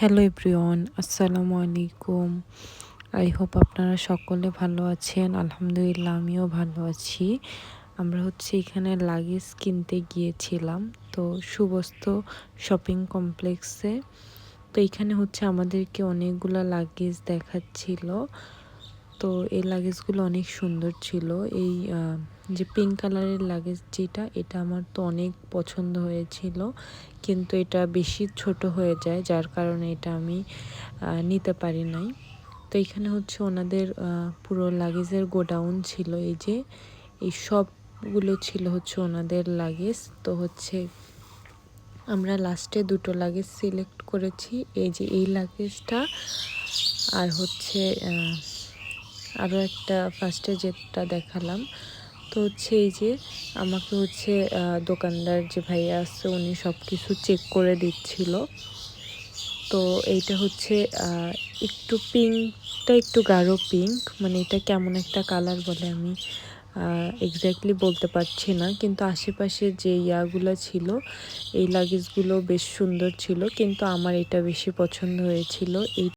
Hello everyone আসসালামু আলাইকুম। I hope আপনারা সকলে ভালো আছেন। আলহামদুলিল্লাহ, আমিও ভালো আছি। আমরা হচ্ছে এখানে লাগেজ কিনতে গিয়েছিলাম। তো সুবস্ত শপিং কমপ্লেক্সে তো এখানে হচ্ছে আমাদেরকে অনেকগুলো লাগেজ দেখাচ্ছিল। তো এই লাগেজগুলো অনেক সুন্দর ছিল। এই যে পিঙ্ক কালারের লাগেজ যেটা, এটা আমার তো অনেক পছন্দ হয়েছিল। কিন্তু এটা বেশি ছোট হয়ে যায়, যার কারণে এটা আমি নিতে পারি নাই। তো এখানে হচ্ছে ওনাদের পুরো লাগেজের গোডাউন ছিল। এই যে, এই সবগুলো ছিল হচ্ছে ওনাদের লাগেজ তো হচ্ছে আমরা লাস্টে দুটো লাগেজ সিলেক্ট করেছি। এই যে এই লাগেজটা আর হচ্ছে আরও একটা ফার্স্টে যেটা দেখালাম, তো হচ্ছে এই যে আমাকে হচ্ছে দোকানদার যে ভাইয়া আছে উনি সব কিছু চেক করে দিচ্ছিল। তো এইটা হচ্ছে একটু পিঙ্কটা একটু গাঢ় পিঙ্ক মানে এটা কেমন একটা কালার বলে আমি এক্স্যাক্টলি বলতে পারছি না, কিন্তু আশেপাশে যে ইয়াগুলো ছিল, এই লাগেজগুলো বেশ সুন্দর ছিল, কিন্তু আমার এটা বেশি পছন্দ হয়েছিল। এই